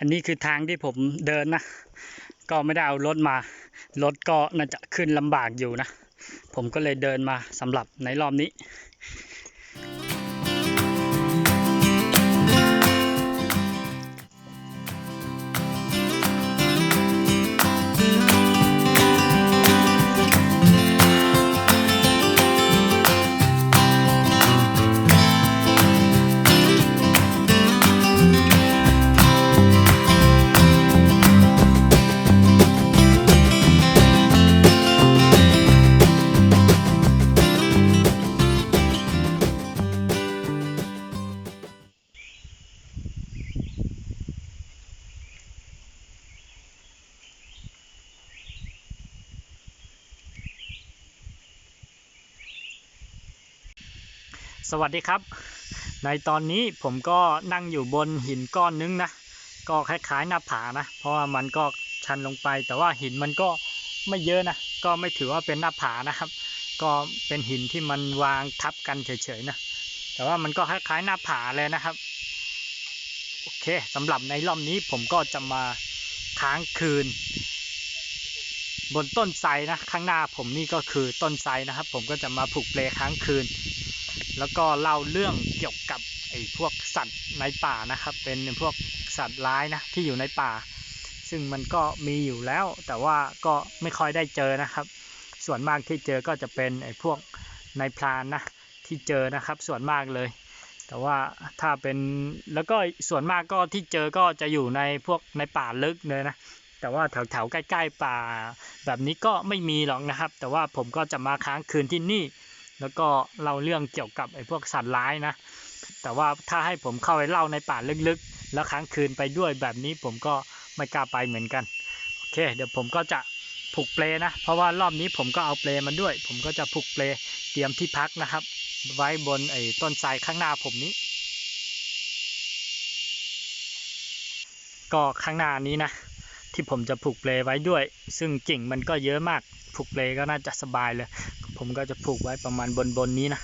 อันนี้คือทางที่ผมเดินนะ ก็ไม่ได้เอารถมา รถก็น่าจะขึ้นลำบากอยู่นะ ผมก็เลยเดินมาสำหรับในรอบนี้ สวัสดีครับ ในตอนนี้ผมก็นั่งอยู่บนหินก้อนนึงนะ ก็คล้ายๆหน้าผานะ เพราะว่ามันก็ชันลงไป แต่ว่าหินมันก็ไม่เยอะนะ ก็ไม่ถือว่าเป็นหน้าผานะครับ ก็เป็นหินที่มันวางทับกันเฉยๆนะ แต่ว่ามันก็คล้ายๆหน้าผาเลยนะครับ โอเคสำหรับในรอบนี้ผมก็จะมาค้างคืน บนต้นไทรนะ ข้างหน้าผมนี่ก็คือต้นไทรนะครับ ผมก็จะมาผูกเปลค้างคืน แล้วก็เล่าเรื่องเกี่ยวกับไอ้พวกสัตว์ในป่านะครับ เป็นพวกสัตว์ร้ายนะที่อยู่ในป่า ซึ่งมันก็มีอยู่แล้ว แต่ว่าก็ไม่ค่อยได้เจอนะครับ ส่วนมากที่เจอก็จะเป็นไอ้พวกในายพรานนะที่เจอนะครับ ส่วนมากเลย แต่ว่าถ้าเป็นแล้วก็ส่วนมากก็ที่เจอก็จะอยู่ในพวกในป่าลึกเลยนะแต่ว่าแถวๆใกล้ ๆ ป่าแบบนี้ก็ไม่มีหรอกนะครับ แต่ว่าผมก็จะมาค้างคืนที่นี่ แล้วก็เล่าเรื่องเกี่ยวกับไอ้พวกสัตว์ร้ายนะ แต่ว่าถ้าให้ผมเข้าไปเล่าในป่าลึกๆ แล้วค้างคืนไปด้วยแบบนี้ผมก็ไม่กล้าไปเหมือนกัน โอเค เดี๋ยวผมก็จะผูกเปลนะ เพราะว่ารอบนี้ผมก็เอาเปลมาด้วย ผมก็จะผูกเปลเตรียมที่พักนะครับ ไว้บนไอ้ต้นไทรข้างหน้าผมนี้ ก็ข้างหน้านี้นะ ที่ผมจะผูกเปลไว้ด้วย ซึ่งกิ่งมันก็เยอะมากผูกเปลก็น่าจะสบายเลย ผมก็จะผูกไว้ประมาณบนบนนี้นะ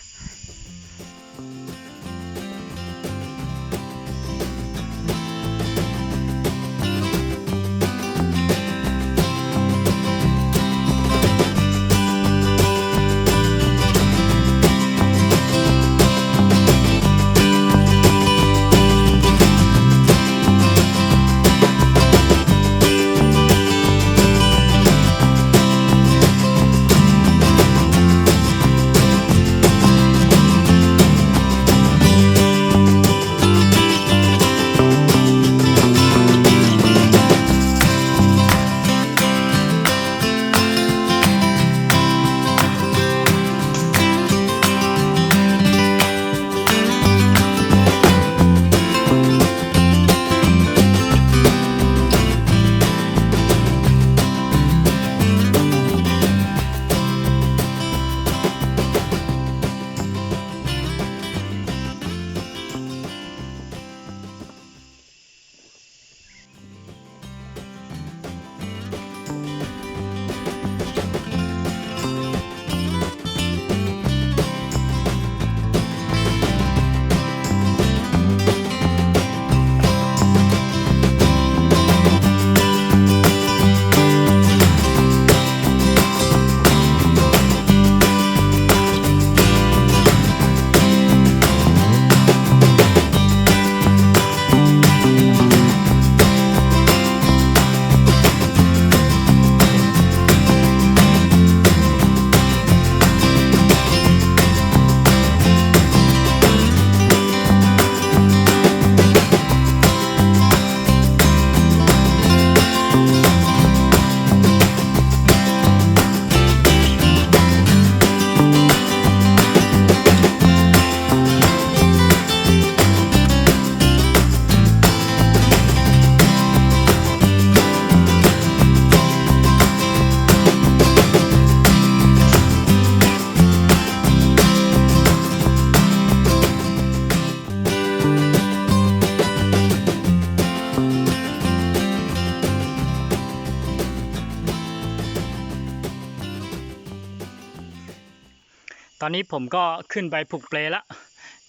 นนี้ผมก็ขึ้นไปผูกเปลแล้ว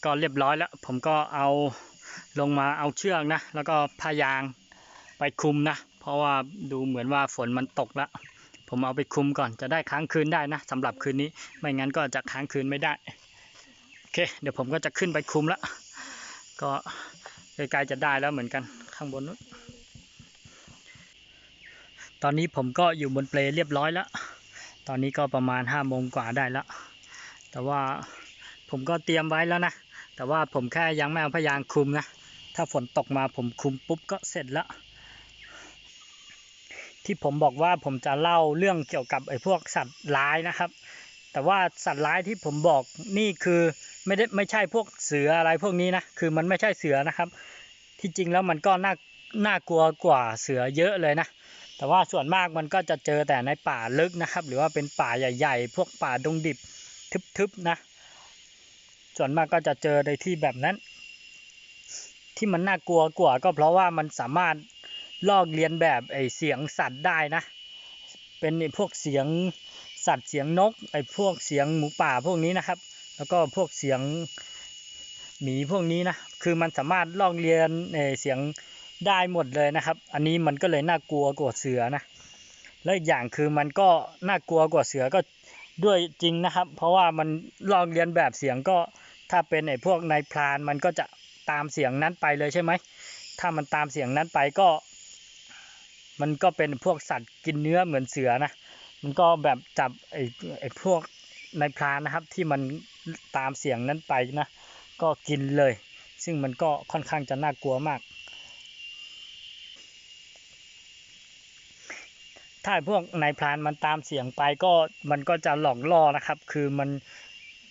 ก็เรียบร้อยแล้ว ผมก็เอาลงมาเอาเชือกนะ แล้วก็ผ้ายางไปคุมนะ เพราะว่าดูเหมือนว่าฝนมันตกแล้ว ผมเอาไปคุมก่อนจะได้ค้างคืนได้นะสำหรับคืนนี้ ไม่งั้นก็จะค้างคืนไม่ได้ โอเค เดี๋ยวผมก็จะขึ้นไปคุมแล้ว ก็ใกล้ๆจะได้แล้วเหมือนกันข้างบนนู้น ตอนนี้ผมก็อยู่บนเปลเรียบร้อยแล้ว ตอนนี้ก็ประมาณห้าโมงกว่าได้แล้ว แต่ว่าผมก็เตรียมไว้แล้วนะ แต่ว่าผมแค่ยังไม่เอาพยางคุมนะ ถ้าฝนตกมาผมคุมปุ๊บก็เสร็จแล้ว ที่ผมบอกว่าผมจะเล่าเรื่องเกี่ยวกับไอ้พวกสัตว์ร้ายนะครับ แต่ว่าสัตว์ร้ายที่ผมบอกนี่คือไม่ได้ไม่ใช่พวกเสืออะไรพวกนี้นะ คือมันไม่ใช่เสือนะครับ ที่จริงแล้วมันก็น่าน่ากลัวกว่าเสือเยอะเลยนะ แต่ว่าส่วนมากมันก็จะเจอแต่ในป่าลึกนะครับ หรือว่าเป็นป่าใหญ่ ๆ พวกป่าดงดิบ ทึบๆนะ ส่วนมากก็จะเจอในที่แบบนั้น ที่มันน่ากลัวกว่าก็เพราะว่ามันสามารถลอกเลียนแบบไอเสียงสัตว์ได้นะ เป็นพวกเสียงสัตว์เสียงนกไอพวกเสียงหมูป่าพวกนี้นะครับ แล้วก็พวกเสียงหมีพวกนี้นะ คือมันสามารถลอกเลียนเออเสียงได้หมดเลยนะครับ อันนี้มันก็เลยน่ากลัวกว่าเสือนะ และอีกอย่างคือมันก็น่ากลัวกว่าเสือก็ ด้วยจริงนะครับ เพราะว่ามันลอกเลียนแบบเสียงก็ถ้าเป็นไอ้พวกนายพรานมันก็จะตามเสียงนั้นไปเลยใช่ไหมถ้ามันตามเสียงนั้นไปก็ มันก็เป็นพวกสัตว์กินเนื้อเหมือนเสือนะมันก็แบบจับไอ้ไอ้พวกนายพรานนะครับ ที่มันตามเสียงนั้นไปนะก็กินเลย ซึ่งมันก็ค่อนข้างจะน่ากลัวมาก ถ้าพวกนายพรานมันตามเสียงไปก็มันก็จะหลอกล่อนะครับ คือมัน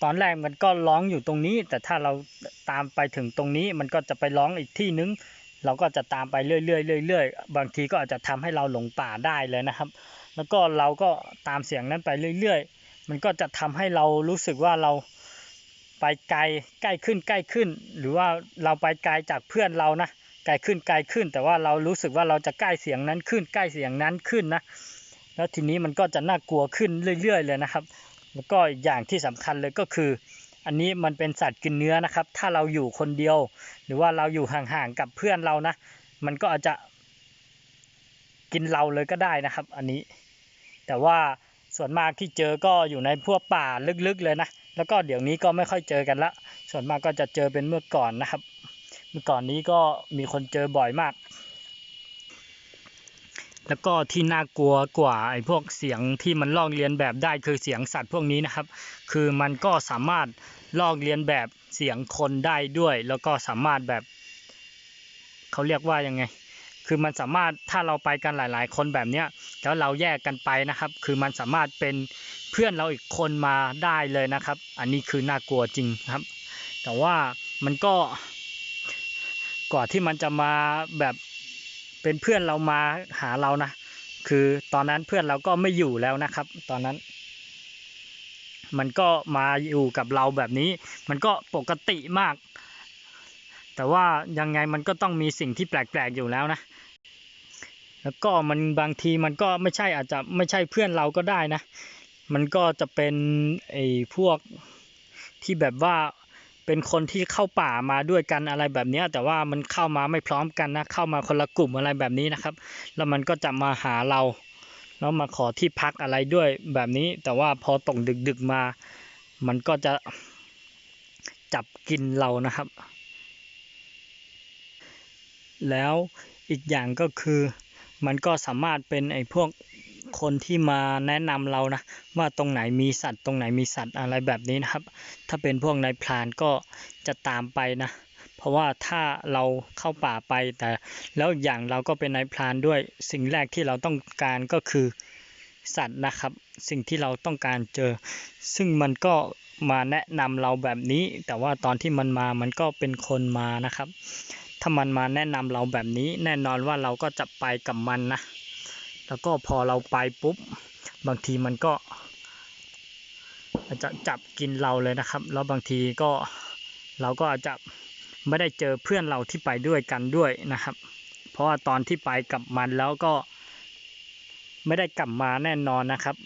ตอนแรกมันก็ร้องอยู่ตรงนี้ แต่ถ้าเราตามไปถึงตรงนี้มันก็จะไปร้องอีกที่นึง เราก็จะตามไปเรื่อยๆเรื่อยๆบางทีก็อาจจะทำให้เราหลงป่าได้เลยนะครับ แล้วก็เราก็ตามเสียงนั้นไปเรื่อยๆ มันก็จะทำให้เรารู้สึกว่าเราไปไกลใกล้ขึ้นใกล้ขึ้น หรือว่าเราไปไกลจากเพื่อนเรานะ ไกลขึ้นไกลขึ้น แต่ว่าเรารู้สึกว่าเราจะใกล้เสียงนั้นขึ้นใกล้เสียงนั้นขึ้นนะ แล้วทีนี้มันก็จะน่ากลัวขึ้นเรื่อย ๆ เลยนะครับ แล้วก็อย่างที่สำคัญเลยก็คือ อันนี้มันเป็นสัตว์กินเนื้อนะครับ ถ้าเราอยู่คนเดียว หรือว่าเราอยู่ห่างๆกับเพื่อนเรานะ มันก็อาจจะกินเราเลยก็ได้นะครับ อันนี้ แต่ว่าส่วนมากที่เจอก็อยู่ในพวกป่าลึกๆเลยนะ แล้วก็เดี๋ยวนี้ก็ไม่ค่อยเจอกันละ ส่วนมากก็จะเจอเป็นเมื่อก่อนนะครับ มื่อก่อนนี้ก็มีคนเจอบ่อยมาก แล้วก็ที่น่ากลัวกว่าไอ้พวกเสียงที่มันลอกเลียนแบบได้คือเสียงสัตว์พวกนี้นะครับ คือมันก็สามารถลอกเลียนแบบเสียงคนได้ด้วย แล้วก็สามารถแบบเขาเรียกว่ายังไง คือมันสามารถถ้าเราไปกันหลาย ๆ คนแบบเนี้ยแล้วเราแยกกันไปนะครับ คือมันสามารถเป็นเพื่อนเราอีกคนมาได้เลยนะครับ อันนี้คือน่ากลัวจริงครับ แต่ว่ามันก็ กว่าที่มันจะมาแบบเป็นเพื่อนเรามาหาเรานะ คือตอนนั้นเพื่อนเราก็ไม่อยู่แล้วนะครับ ตอนนั้น มันก็มาอยู่กับเราแบบนี้ มันก็ปกติมาก แต่ว่ายังไงมันก็ต้องมีสิ่งที่แปลกๆอยู่แล้วนะ แล้วก็มันบางทีมันก็ไม่ใช่อาจจะไม่ใช่เพื่อนเราก็ได้นะ มันก็จะเป็นไอ้พวกที่แบบว่า เป็นคนที่เข้าป่ามาด้วยกันอะไรแบบนี้ แต่ว่ามันเข้ามาไม่พร้อมกันนะ เข้ามาคนละกลุ่มอะไรแบบนี้นะครับ แล้วมันก็จะมาหาเรา แล้วมาขอที่พักอะไรด้วยแบบนี้ แต่ว่าพอตกดึกๆมา มันก็จะจับกินเรานะครับ แล้วอีกอย่างก็คือมันก็สามารถเป็นไอ้พวก คนที่มาแนะนำเรานะ ว่าตรงไหนมีสัตว์ ตรงไหนมีสัตว์อะไรแบบนี้นะครับ ถ้าเป็นพวกนายพรานก็จะตามไปนะ เพราะว่าถ้าเราเข้าป่าไปแต่ แล้วอย่างเราก็เป็นนายพรานด้วยสิ่งแรกที่เราต้องการก็คือสัตว์นะครับ สิ่งที่เราต้องการเจอ ซึ่งมันก็มาแนะนำเราแบบนี้ แต่ว่าตอนที่มันมามันก็เป็นคนมานะครับ ถ้ามันมาแนะนำเราแบบนี้ แน่นอนว่าเราก็จะไปกับมันนะ แล้วก็พอเราไปปุ๊บบางทีมันก็อาจจะจับกินเราเลยนะครับ แล้วบางทีก็เราก็อาจจะไม่ได้เจอเพื่อนเราที่ไปด้วยกันด้วยนะครับ เพราะว่าตอนที่ไปกับมันแล้วก็ไม่ได้กลับมาแน่นอนนะครับ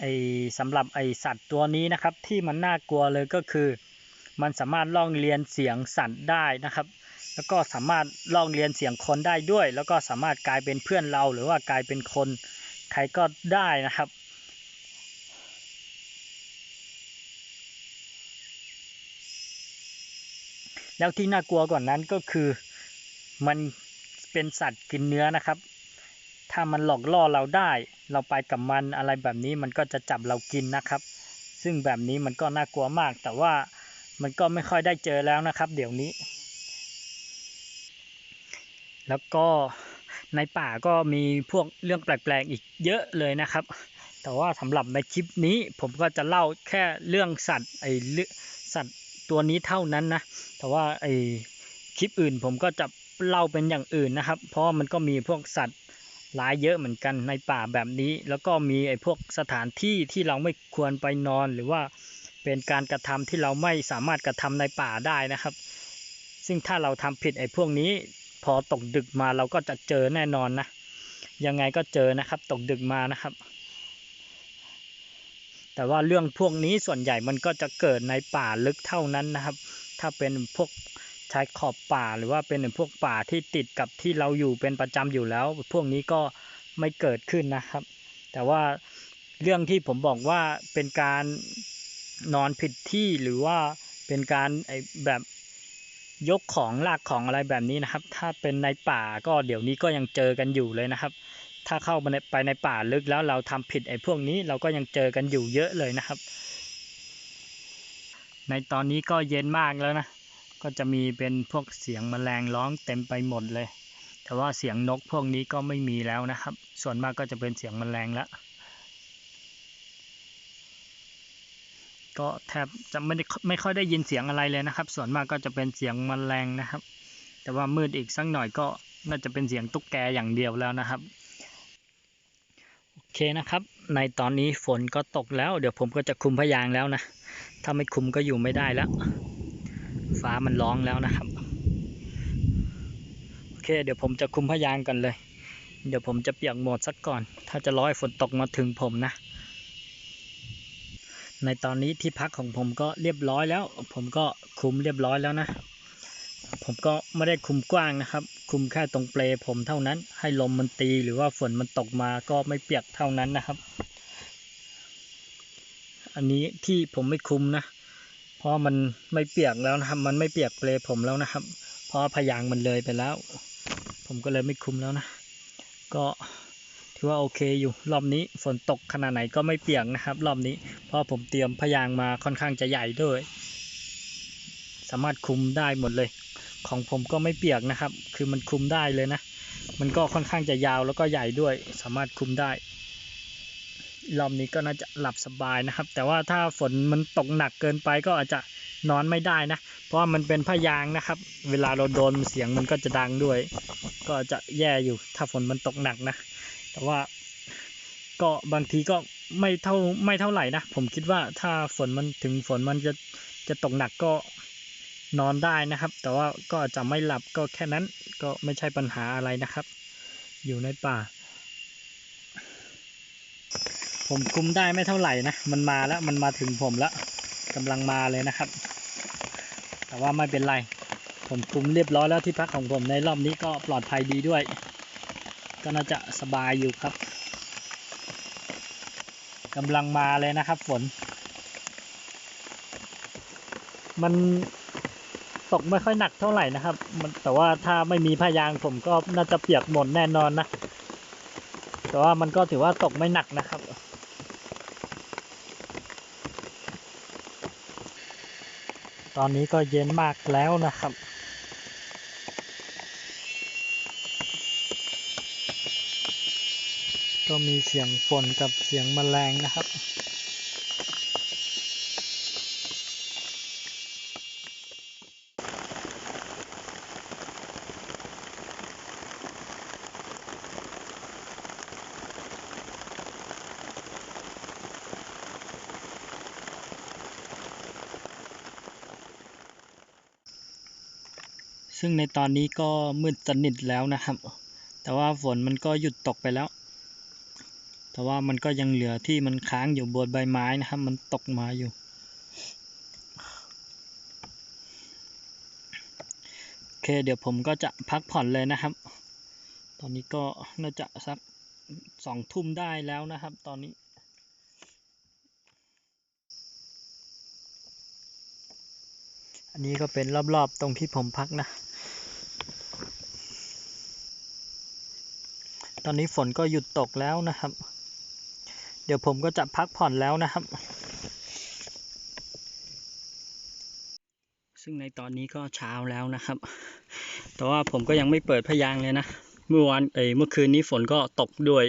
ไอสำหรับไอสัตว์ตัวนี้นะครับ ที่มันน่ากลัวเลยก็คือ มันสามารถล่องเรียนเสียงสัตว์ได้นะครับ แล้วก็สามารถลองเรียนเสียงคนได้ด้วย แล้วก็สามารถกลายเป็นเพื่อนเราหรือว่ากลายเป็นคนใครก็ได้นะครับ แล้วที่น่ากลัวกว่านั้นก็คือมันเป็นสัตว์กินเนื้อนะครับ ถ้ามันหลอกล่อเราได้ เราไปกับมันอะไรแบบนี้มันก็จะจับเรากินนะครับ ซึ่งแบบนี้มันก็น่ากลัวมาก แต่ว่ามันก็ไม่ค่อยได้เจอแล้วนะครับ เดี๋ยวนี้ แล้วก็ในป่าก็มีพวกเรื่องแปลกๆอีกเยอะเลยนะครับ แต่ว่าสำหรับในคลิปนี้ผมก็จะเล่าแค่เรื่องสัตว์ไอ้เรื่องสัตว์ตัวนี้เท่านั้นนะ แต่ว่าไอ้คลิปอื่นผมก็จะเล่าเป็นอย่างอื่นนะครับ เพราะมันก็มีพวกสัตว์หลายเยอะเหมือนกันในป่าแบบนี้ แล้วก็มีไอ้พวกสถานที่ที่เราไม่ควรไปนอนหรือว่าเป็นการกระทำที่เราไม่สามารถกระทำในป่าได้นะครับ ซึ่งถ้าเราทำผิดไอ้พวกนี้ พอตกดึกมาเราก็จะเจอแน่นอนนะ ยังไงก็เจอนะครับ ตกดึกมานะครับ แต่ว่าเรื่องพวกนี้ส่วนใหญ่มันก็จะเกิดในป่าลึกเท่านั้นนะครับ ถ้าเป็นพวกชายขอบป่าหรือว่าเป็นพวกป่าที่ติดกับที่เราอยู่เป็นประจำอยู่แล้ว พวกนี้ก็ไม่เกิดขึ้นนะครับ แต่ว่าเรื่องที่ผมบอกว่าเป็นการนอนผิดที่หรือว่าเป็นการแบบ ยกของลากของอะไรแบบนี้นะครับ ถ้าเป็นในป่าก็เดี๋ยวนี้ก็ยังเจอกันอยู่เลยนะครับ ถ้าเข้าไปในป่าลึกแล้วเราทำผิดไอ้พวกนี้เราก็ยังเจอกันอยู่เยอะเลยนะครับ ในตอนนี้ก็เย็นมากแล้วนะ ก็จะมีเป็นพวกเสียงแมลงร้องเต็มไปหมดเลย แต่ว่าเสียงนกพวกนี้ก็ไม่มีแล้วนะครับ ส่วนมากก็จะเป็นเสียงแมลงละ ก็แทบจะไม่ได้ไม่ค่อยได้ยินเสียงอะไรเลยนะครับ ส่วนมากก็จะเป็นเสียงมแมลงนะครับ แต่ว่ามืดอีกสักหน่อยก็น่าจะเป็นเสียงตุ๊กแกอย่างเดียวแล้วนะครับโอเคนะครับ ในตอนนี้ฝนก็ตกแล้ว เดี๋ยวผมก็จะคุมพยางแล้วนะ ถ้าไม่คุมก็อยู่ไม่ได้แล้ว ฟ้ามันร้องแล้วนะครับโอเค เดี๋ยวผมจะคุมพยางกันเลย เดี๋ยวผมจะเปียกหมดสักก่อน ถ้าจะร้อยฝนตกมาถึงผมนะ ในตอนนี้ที่พักของผมก็เรียบร้อยแล้ว ผมก็คุมเรียบร้อยแล้วนะ ผมก็ไม่ได้คุมกว้างนะครับ คุมแค่ตรงเปลผมเท่านั้น ให้ลมมันตีหรือว่าฝนมันตกมาก็ไม่เปียกเท่านั้นนะครับ อันนี้ที่ผมไม่คุมนะ เพราะมันไม่เปียกแล้วนะครับ มันไม่เปียกเปลผมแล้วนะครับ เพราะพยางมันเลยไปแล้ว ผมก็เลยไม่คุมแล้วนะ ก็ ถือว่าโอเคอยู่รอบนี้ฝนตกขนาดไหนก็ไม่เปียกนะครับรอบนี้ เพราะผมเตรียมพยางมาค่อนข้างจะใหญ่ด้วย สามารถคุมได้หมดเลย ของผมก็ไม่เปียกนะครับ คือมันคุมได้เลยนะ มันก็ค่อนข้างจะยาวแล้วก็ใหญ่ด้วย สามารถคุมได้รอบนี้ก็น่าจะหลับสบายนะครับ แต่ว่าถ้าฝนมันตกหนักเกินไปก็อาจจะนอนไม่ได้นะ เพราะมันเป็นพยางนะครับ เวลาเราโดนเสียงมันก็จะดังด้วย ก็จะแย่อยู่ ถ้าฝนมันตกหนักนะ แต่ว่าก็บางทีก็ไม่เท่าไม่เท่าไหร่นะ ผมคิดว่าถ้าฝนมันถึงฝนมันจะจะตกหนักก็นอนได้นะครับ แต่ว่าก็จะไม่หลับก็แค่นั้นก็ไม่ใช่ปัญหาอะไรนะครับ อยู่ในป่า ผมคุมได้ไม่เท่าไหร่นะ มันมาแล้วมันมาถึงผมแล้วกำลังมาเลยนะครับ แต่ว่าไม่เป็นไร ผมคุมเรียบร้อยแล้วที่พักของผมในรอบนี้ก็ปลอดภัยดีด้วย ก็น่าจะสบายอยู่ครับกำลังมาเลยนะครับฝน มันตกไม่ค่อยหนักเท่าไหร่นะครับ มันแต่ว่าถ้าไม่มีพยางผมก็น่าจะเปียกหมดแน่นอนนะ แต่ว่ามันก็ถือว่าตกไม่หนักนะครับ ตอนนี้ก็เย็นมากแล้วนะครับ ก็มีเสียงฝนกับเสียงแมลงนะครับ ซึ่งในตอนนี้ก็มืดสนิทแล้วนะครับ แต่ว่าฝนมันก็หยุดตกไปแล้ว แต่ว่ามันก็ยังเหลือที่มันค้างอยู่บนใบไม้นะครับ มันตกมาอยู่ โอเค เดี๋ยวผมก็จะพักผ่อนเลยนะครับ ตอนนี้ก็น่าจะสักสองทุ่มได้แล้วนะครับ ตอนนี้อันนี้ก็เป็นรอบๆตรงที่ผมพักนะ ตอนนี้ฝนก็หยุดตกแล้วนะครับ เดี๋ยวผมก็จะพักผ่อนแล้วนะครับ ซึ่งในตอนนี้ก็เช้าแล้วนะครับ แต่ว่าผมก็ยังไม่เปิดพยางเลยนะ เมื่อวานเอ้ยเมื่อคืนนี้ฝนก็ตกด้วย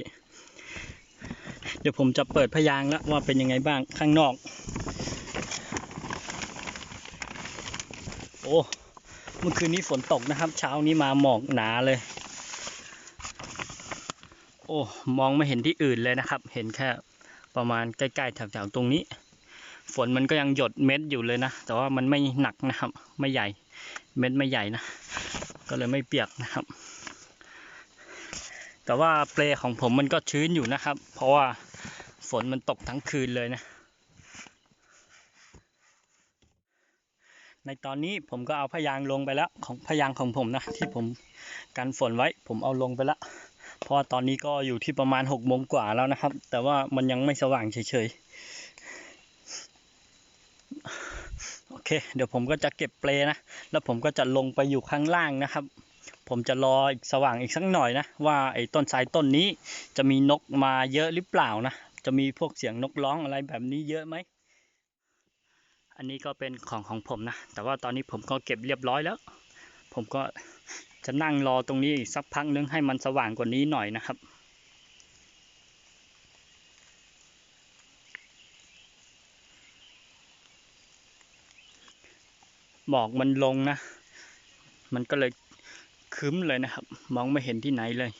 เดี๋ยวผมจะเปิดพยางแล้วว่าเป็นยังไงบ้างข้างนอก โอ้ เมื่อคืนนี้ฝนตกนะครับ เช้านี้มาหมอกหนาเลย โอ้มองไม่เห็นที่อื่นเลยนะครับ เห็นแค่ประมาณใกล้ๆแถวๆตรงนี้ ฝนมันก็ยังหยดเม็ดอยู่เลยนะ แต่ว่ามันไม่หนักนะครับ ไม่ใหญ่ เม็ดไม่ใหญ่นะ ก็เลยไม่เปียกนะครับ แต่ว่าเปลของผมมันก็ชื้นอยู่นะครับ เพราะว่าฝนมันตกทั้งคืนเลยนะ ในตอนนี้ผมก็เอาพยางลงไปแล้ว ของพยางของผมนะ ที่ผมกันฝนไว้ ผมเอาลงไปแล้ว เพราะตอนนี้ก็อยู่ที่ประมาณหกโมงกว่าแล้วนะครับ แต่ว่ามันยังไม่สว่างเฉยๆ โอเค เดี๋ยวผมก็จะเก็บเปลนะ แล้วผมก็จะลงไปอยู่ข้างล่างนะครับ ผมจะรออีกสว่างอีกสักหน่อยนะ ว่าไอ้ต้นสายต้นนี้จะมีนกมาเยอะหรือเปล่านะ จะมีพวกเสียงนกร้องอะไรแบบนี้เยอะไหมอันนี้ก็เป็นของของผมนะ แต่ว่าตอนนี้ผมก็เก็บเรียบร้อยแล้ว ผมก็ จะนั่งรอตรงนี้อีกสักพักนึงให้มันสว่างกว่านี้หน่อยนะครับหมอกมันลงนะ มันก็เลยคึ้มเลยนะครับ มองไม่เห็นที่ไหนเลย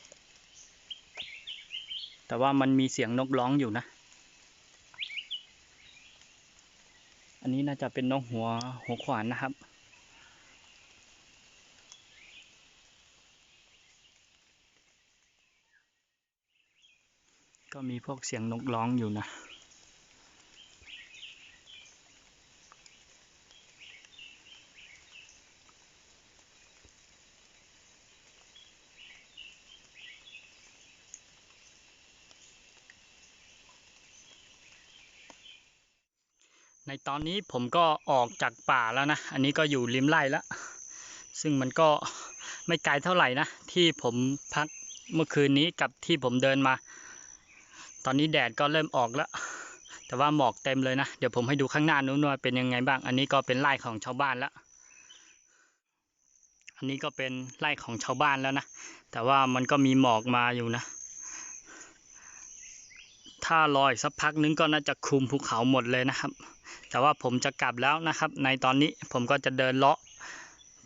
แต่ว่ามันมีเสียงนกร้องอยู่นะ อันนี้น่าจะเป็นนกหัวหัวขวานนะครับ ก็มีพวกเสียงนกร้องอยู่นะ ในตอนนี้ผมก็ออกจากป่าแล้วนะ อันนี้ก็อยู่ริมไร่แล้ว ซึ่งมันก็ไม่ไกลเท่าไหร่นะ ที่ผมพักเมื่อคืนนี้กับที่ผมเดินมา ตอนนี้แดดก็เริ่มออกแล้ว แต่ว่าหมอกเต็มเลยนะ เดี๋ยวผมให้ดูข้างหน้านู้นว่าเป็นยังไงบ้าง อันนี้ก็เป็นไร่ของชาวบ้านแล้ว อันนี้ก็เป็นไร่ของชาวบ้านแล้วนะ แต่ว่ามันก็มีหมอกมาอยู่นะ ถ้ารออีกสักพักนึงก็น่าจะคลุมภูเขาหมดเลยนะครับ แต่ว่าผมจะกลับแล้วนะครับ ในตอนนี้ผมก็จะเดินเลาะ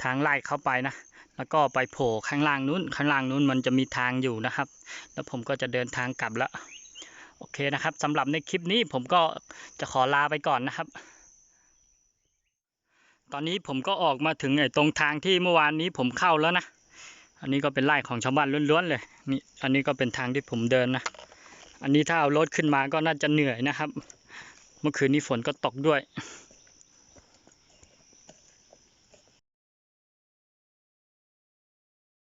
ทางไล่เข้าไปนะ แล้วก็ไปโผล่ข้างล่างนู้น ข้างล่างนู้นมันจะมีทางอยู่นะครับ แล้วผมก็จะเดินทางกลับแล้ว โอเคนะครับสำหรับในคลิปนี้ผมก็จะขอลาไปก่อนนะครับ ตอนนี้ผมก็ออกมาถึงไอ้ตรงทางที่เมื่อวานนี้ผมเข้าแล้วนะ อันนี้ก็เป็นไร่ของชาวบ้านล้วนๆเลยนี่อันนี้ก็เป็นทางที่ผมเดินนะ อันนี้ถ้าเอารถขึ้นมาก็น่าจะเหนื่อยนะครับ เมื่อคืนนี้ฝนก็ตกด้วย